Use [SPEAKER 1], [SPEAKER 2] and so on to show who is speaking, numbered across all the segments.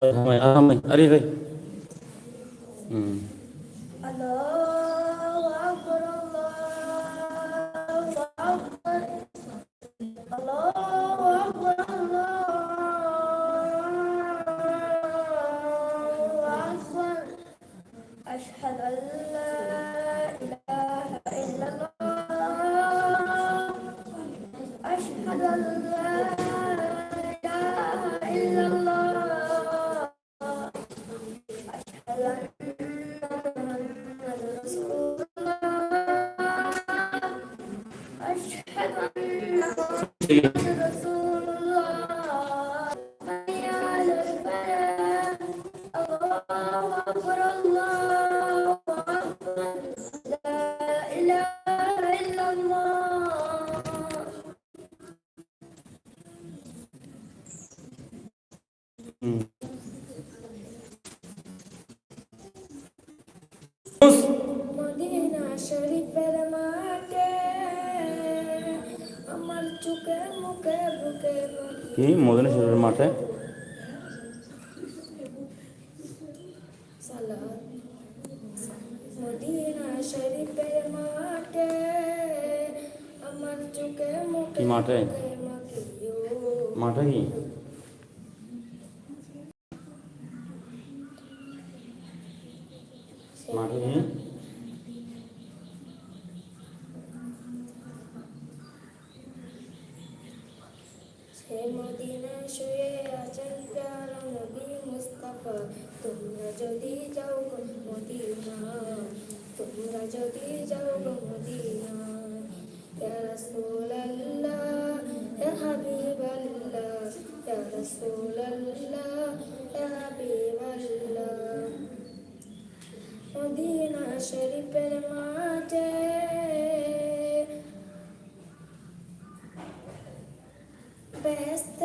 [SPEAKER 1] 阿妹，阿 ăn
[SPEAKER 2] 丽喂 শুয়ে আছেন প্যারা নবী মুস্তাফা, তোমরা যদি যাও গো মদিনা তোমরা যদি যাও গো মদিনা ইয়া রাসূলুল্লাহ, ইয়া হাবিবাল্লাহ, ইয়া রাসূলুল্লাহ, ইয়া মদিনা শরীফের মাঝে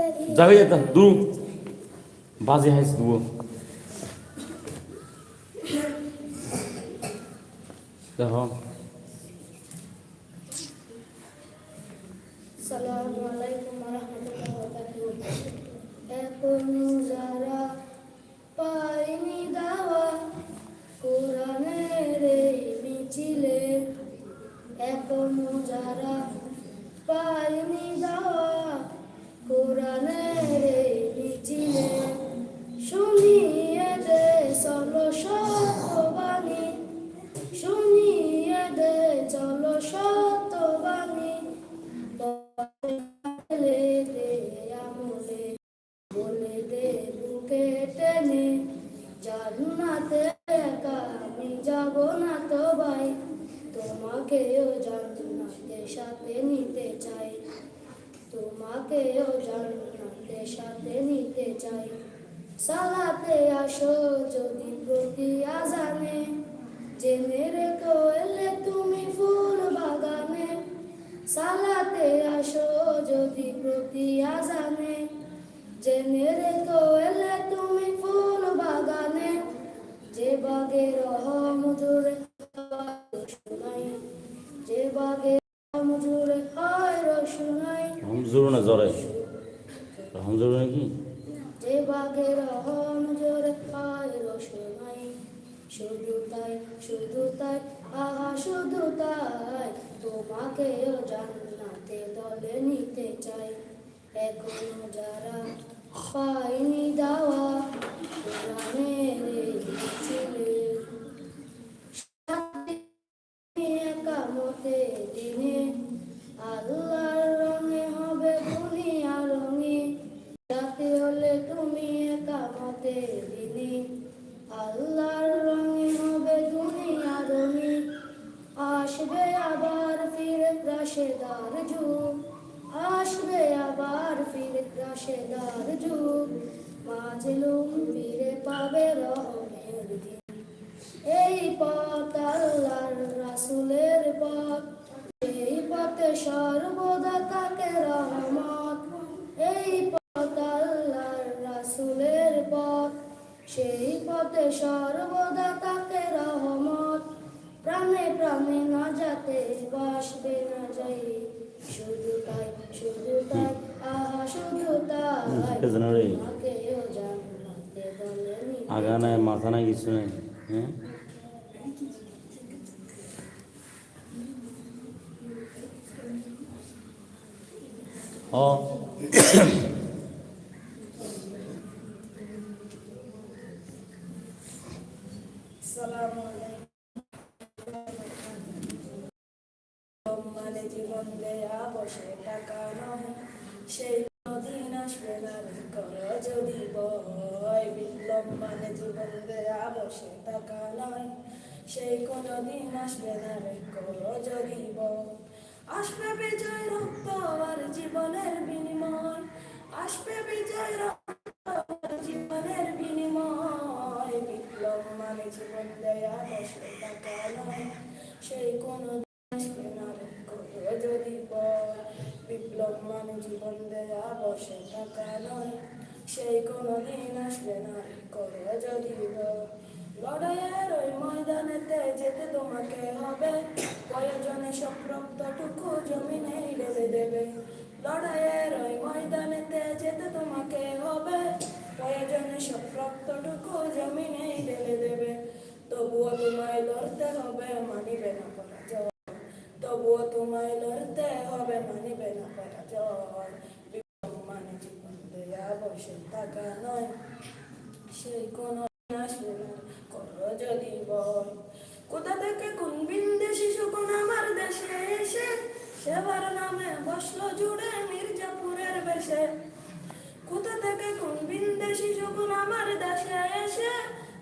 [SPEAKER 2] বেহেশতেরি
[SPEAKER 1] যাবে যেতে দু বাজে হাইস দু দেখো।
[SPEAKER 2] সালামু আলাইকুম ওয়া রাহমাতুল্লাহি ওয়া বারাকাতুহু। এখনও যারা পায়নি দাওয়া, কোরআনের মিছিলে, এখনও যারা পায়নি দাওয়া কোরআনের মিছিলে শুনিয়ে দে চলো তোমাকেও জান্নাতে সাথে নিতে চাই। সালাতে আসো যদি প্রতি আজানে, জেনে রেখো এলে তুমি ফুল বাগানে। সালাতে আসো যদি প্রতি আজানে, জেনে রেখো এলে তুমি ফুল বাগানে। যে বাগে রহম জুড়ে শোনাই যে বাগে
[SPEAKER 1] হমজুর না জ্বরে। হমজুর নাকি
[SPEAKER 2] যে বাগে রহম হয় রসুনাই শুধু তাই শুধু তাই আহা শুধু তাই তোমাকেও জান্ন দলে নিতে চাই। এখনও যারা পাইনি দাওয়া এই মিছিলে দিনে Ah, Alô? তাই
[SPEAKER 1] কে রে? আগা নাই মাথা নাই কিছু নাই হ্যাঁ ও
[SPEAKER 3] সেই কোনো দিন আসবে না বয় আসবে বিজয় রক্ত আর জীবনের বিনিময়। আসবে বিজয় রক্ত জীবনের বিনিময়। বিপ্লব মানে জীবন দেয়া সেই কোনো আসবে না যদি বিপ্লব মানে জীবন দেয়া বসে টাকা নয়। সেই কোনো দিন আসবে না করো যদি লড়াইয়ের ওই ময়দানেতে যেতে তোমাকে হবে। প্রয়োজনে সব রক্তটুকু জমিনে ঢেলে দেবে। লড়াইয়ের ওই ময়দানেতে যেতে তোমাকে হবে। প্রয়োজনে সব রক্তটুকু জমিনে ঢেলে দেবে। তবুও তোমায় লড়তে হবে, মানিবে না পরাজয়। তবুও তোমায় লড়তে হবে, মানিবে না পরাজয়। মানে জীবন দেয়া, বসে থাকা নয়। সেই কোন কোথা থেকে কোন বিন্দে শিশু কোন আমার দেশে এসে সেবার নামে বসল জুড়ে মির্জাপুরের বেশে কোথা থেকে কোন বিন্দে শিশু কোন আমার দেশে এসে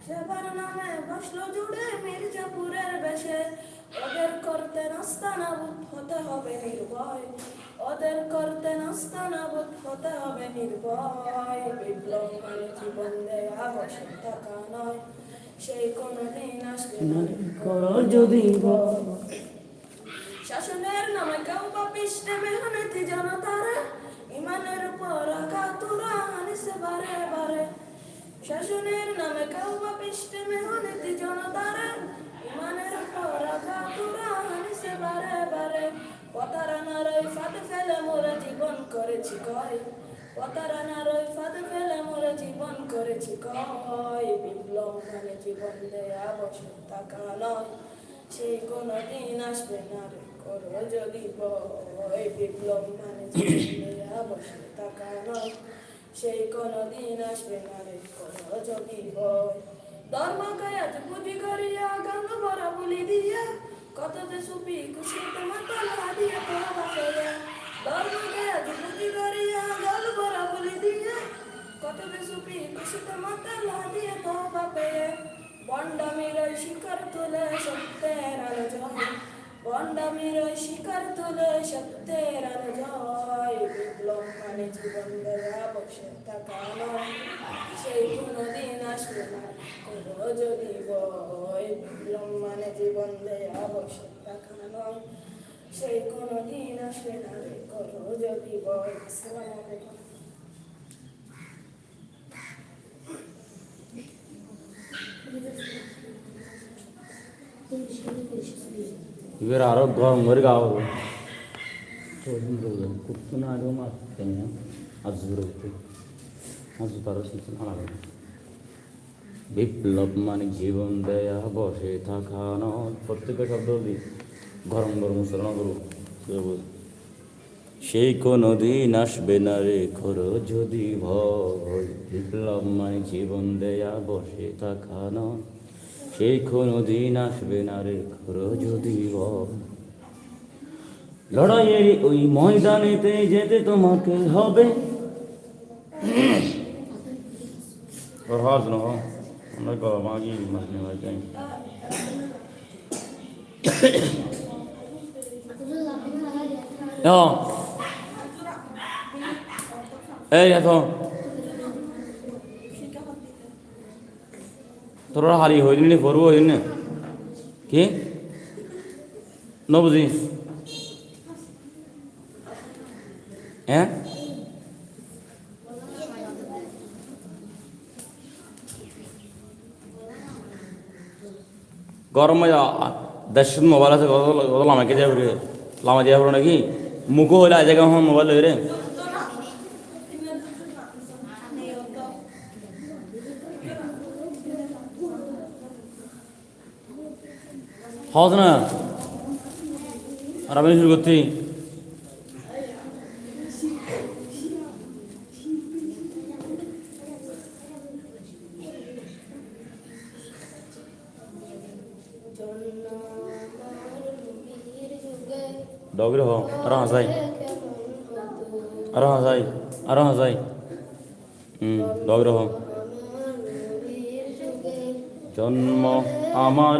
[SPEAKER 3] সেবার নামে বসল জুড়ে মির্জাপুরের বেশে ওদের করতে নাস্তানাবুদ হতে হবে নির্ভয়। ওদের করতে নাস্তানাবুদ হতে হবে নির্ভয়। বিপ্লব মানে জীবন দেয়া বসে থাকা নয় সেই কোনো দিন আসবে
[SPEAKER 1] করো যদি
[SPEAKER 3] শাসনের নামে কেউ বা পৃষ্ঠে মেহনতি জনতারে। ইমানের উপর কাতুরা হানিসে বারে বারে। শাসনের নামে কেউ বা পৃষ্ঠে মেহনতি জনতারে। ইমানের উপর কাতুরা হানিসে বারে বারে। প্রতারণার ওই ফাঁদ ফেলে মোরা জীবন করেছি কয়। প্রতারণার ওই ফাঁদ ফেলে মোরা জীবন করেছি কয়। বিপ্লব মানে জীবন দেয়া বসে টাকা নয়। সেই কোনো দিন আসবে না রে, করো যদি বয় বিপ্লব মানে জীবনে বসে টাকা নয়। সেই কোনো আসবে না রে, করো যদি বয় ধর্মকে আজ বুদ্ধি করিয়া গান ভরা বলি দিয়া কত যে সুপি খুশি তোমার তলা দিয়া ফেলে ধর্মকে আজ বুদ্ধি করিয়া গান ভরা বলি দিয়া কত যে সুপি খুশিতে মাতাল হাদিয়া তোরা পেয়ে বন্ডামির ওই শিকার তুলে সত্যের আলো জয় বন্ডামির ওই শিকার তুলে সত্যের আলো জয়। বিপ্লব মানে জীবন দেয়া বসে থাকা সেই কোনো দিন আসবে না করো যদি বয় বিপ্লব মানে জীবন দেয়া বসে থাকা সেই কোনো দিন আসবে না করো যদি বয় আসসালামু আলাইকুম।
[SPEAKER 1] ಇವರು ಆರೋ ಗೌರಿಗೆ ಅವರು ಕೂತ್ಕೊಂಡು ಆಡೋ ಮಾಡ್ತೇನೆ ಅದು ಇರುತ್ತೆ ಅದು তারা শুনছেন আলাদা বিপ্লব মানে জীবন দেয়া বসে থাকা নয় প্রত্যেকটা শব্দ দি গরম গরম মুসলমান করবো সেই কোনো দিন আসবে না রে খরো যদি ভয় বিপ্লব মানে জীবন দেয়া বসে থাকা নয় সেই কোনো দিন আসবে না রে খরো যদি ভয় লড়াইয়ের ওই ময়দানেতে যেতে তোমাকে হবে ওর হাজ না আমরা তোরা হারি হইলি করব হইলি কি? নবুঝি হ্যাঁ গরমে দেশ মোবাইল আছে কত লামাকে যাবে লামা যাবে নাকি? মুখও হইলে আজ মোবাইল হই রে হস না আর আমি শুরু করছি। ডগরে আর হাসাই। আর হাসাই আর হাসাই। হুম জন্ম আমার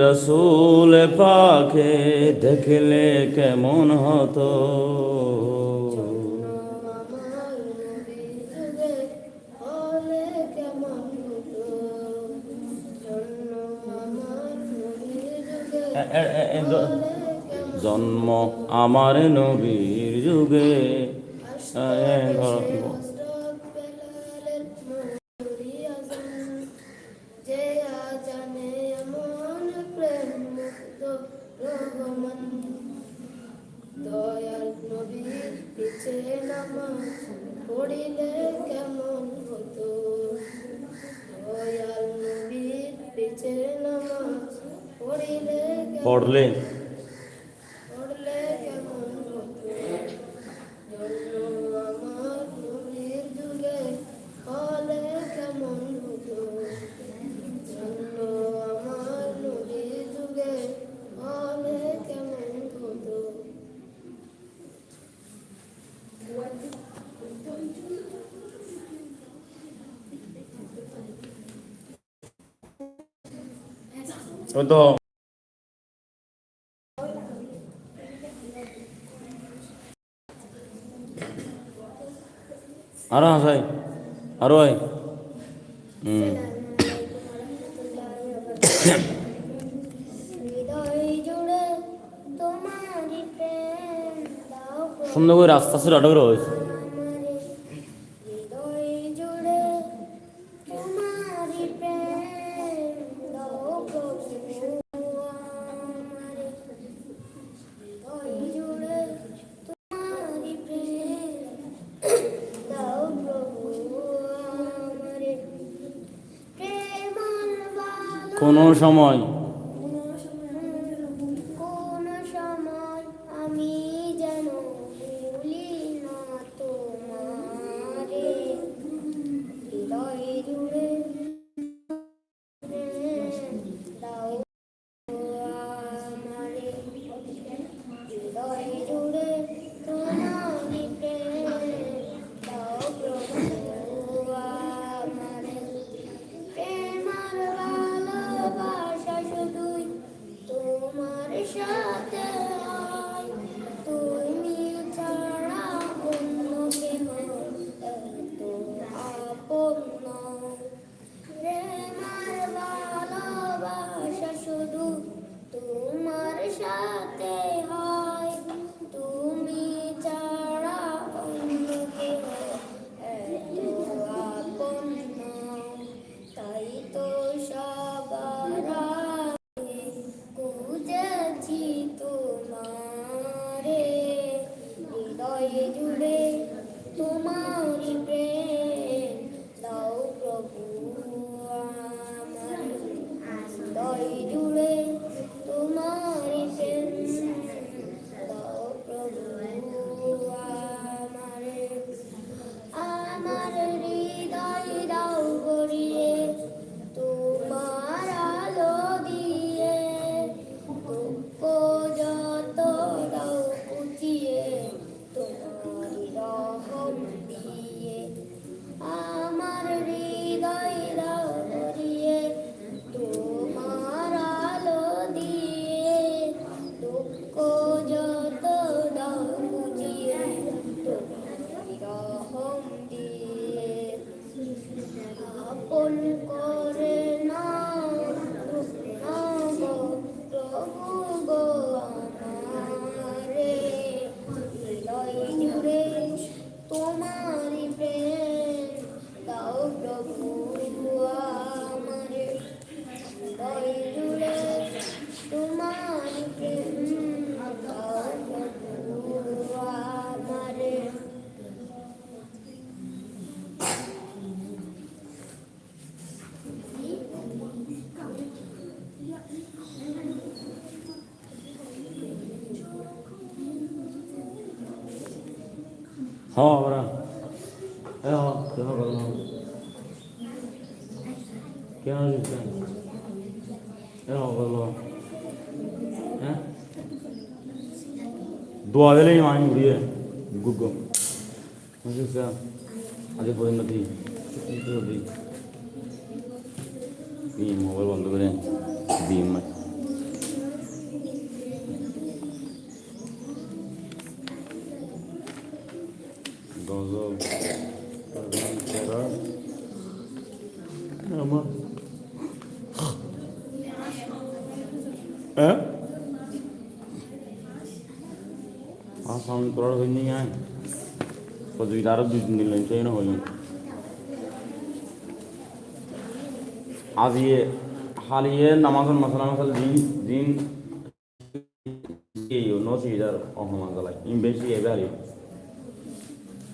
[SPEAKER 2] রসুল
[SPEAKER 1] পাখে দেখলে কেমন হতো?
[SPEAKER 2] জন্ম আমার নবীর যুগে।
[SPEAKER 1] তো আরও হাসাই আরও আয় হুম সুন্দর করে রাস্তা আছে অটো করে হয়েছে
[SPEAKER 2] আমারে হৃদয় জুড়ে তোমারই প্রেম দাও প্রভু আমারে হৃদয় জুড়ে তোমারই প্রেম দাও প্রভু আমারে প্রেমার বালা
[SPEAKER 1] কোনো সময় হ্যাঁ ওরা এ হ্যাঁ কেন বলো কেন দিচ্ছেন এ হ্যাঁ বলো হ্যাঁ দোয়া দিলেই মানি উড়িয়ে গুগো বুঝেছ আগে পরিণতি দিই গজব তেরা আমার হ্যাঁ আর সাউন্ড করার হয়নি আয় তো দুই আরও দুই তিন দিন লাগছে না হয়নি আজ ইয়ে হাল ইয়ে নামাজন মাসালা মাসাল দিন দিন এই নশি হাজার অহমাগালাই ইম বেশি এবার আলি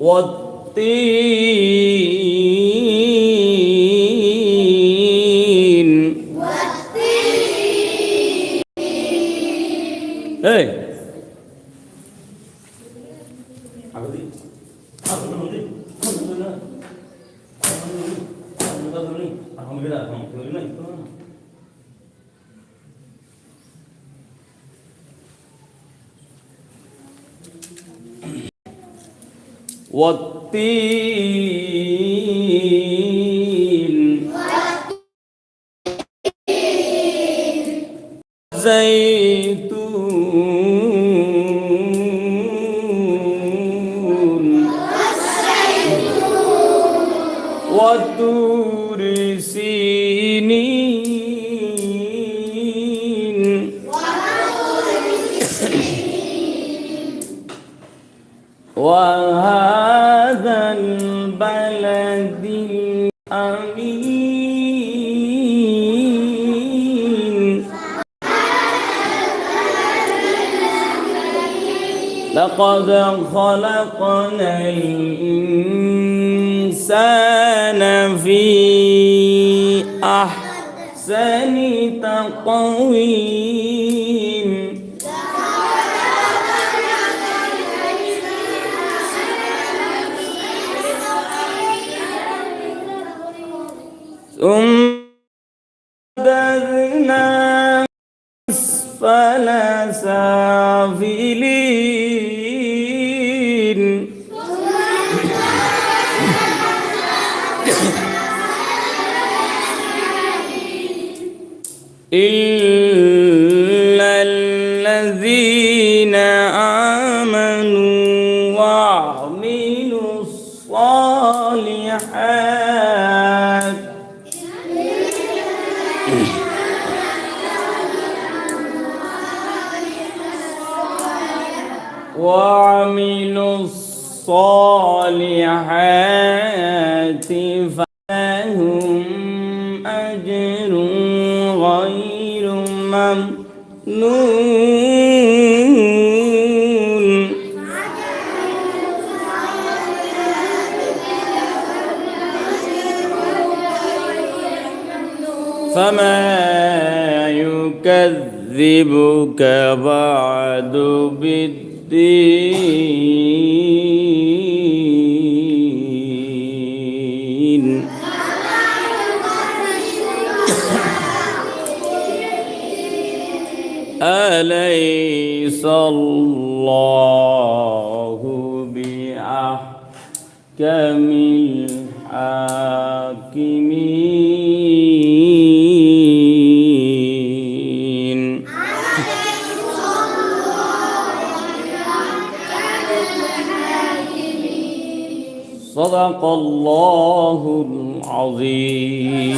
[SPEAKER 1] والتين والتين زيتون والطور لقد خلقنا الإنسان في أحسن تقويم. ثم رددنا أسفل سافلين. الصالحات فلهم أجر غير ممنون. فما يكذبك بعد بالدين. أليس الله بأحكم الحاكمين. صدق الله العظيم.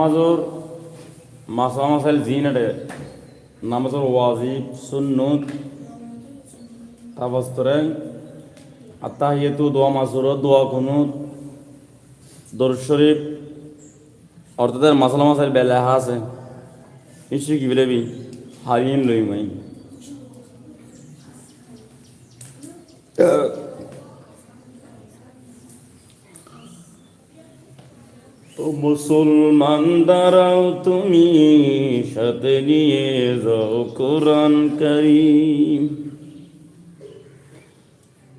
[SPEAKER 1] নামাজর মাসা মাসাইল জিন এটে নামাজর ওয়াজিব, সুন্নত তাবস্তরে আত্মাহিয়াতু দোয়া মাসুর দোয়া কুনুত, দরুদ শরীফ, অর্থাৎ মাসালা মাসাইল বেলা আছে। নিশ্চয়ই কি বলেবি? হারিয়ে লই মাই ও মুসলমান, দাঁড়াও তুমি সাথে নিয়ে যাও কোরআন করিম।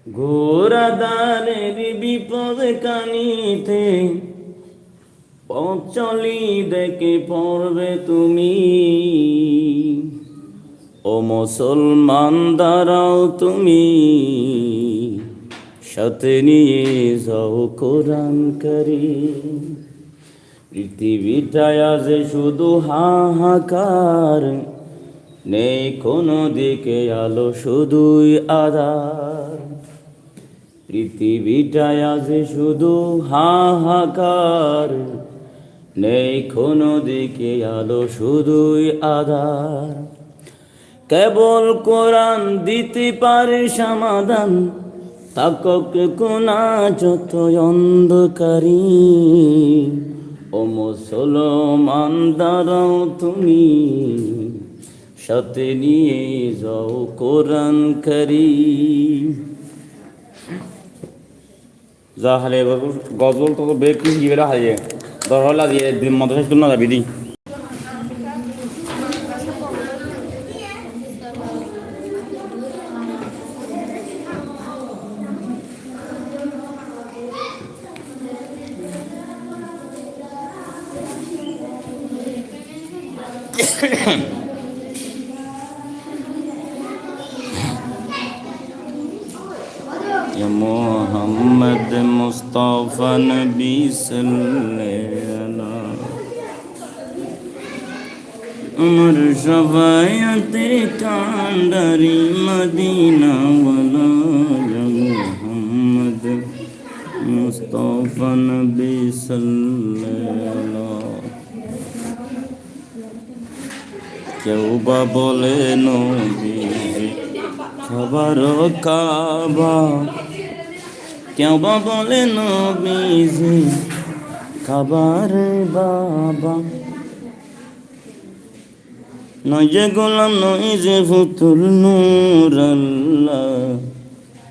[SPEAKER 1] ঘোরাদারের বিপদ কানিতে পচলি দেখে পড়বে তুমি। ও মুসলমান, দাঁড়াও তুমি সাথে নিয়ে যাও কোরআন করিম। পৃথিবীটায় আজ শুধু হাহাকার, নেই কোনো দিকে আলো, শুধুই আধার। পৃথিবীটায় আজ শুধু হাহাকার, নেই কোনো দিকে আলো, শুধুই আধার। কেবল কোরআন দিতে পারে সমাধান, তাকক কোনা যত অন্ধকারী। ও মুসলমান, দাঁড়াও তুমি সাথে নিয়ে যাও কোরআন করি যা হালে গজল তো বেগ কি গিয়ে হারিয়ে দরহলা দিয়ে দিন মতো শেষ করুন না যাবি দি يا محمد مصطفى نبي سلينا عمر شفاعت داري مدينة ولا يا محمد مصطفى نبي سلينا কেউ বা বলে নবী খাবার কাবা কেউ বা বলে নবীজি খাবার বাবা নয় যে গোলাম নয় যে ফুতুল নূর আল্লাহ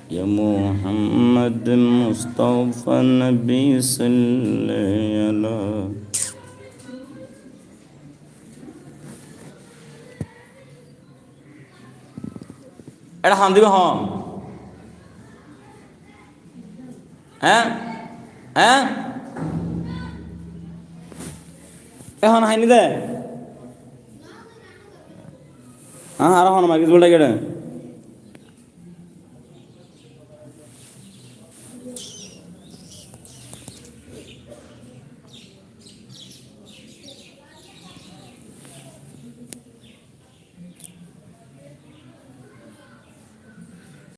[SPEAKER 1] يا محمد مصطفى نبي صلى الله এটা হাম দিবে হম। হ্যাঁ? হ্যাঁ? এখন হাইনি দে। হ্যাঁ আর হন কিছু বলটা কেটে।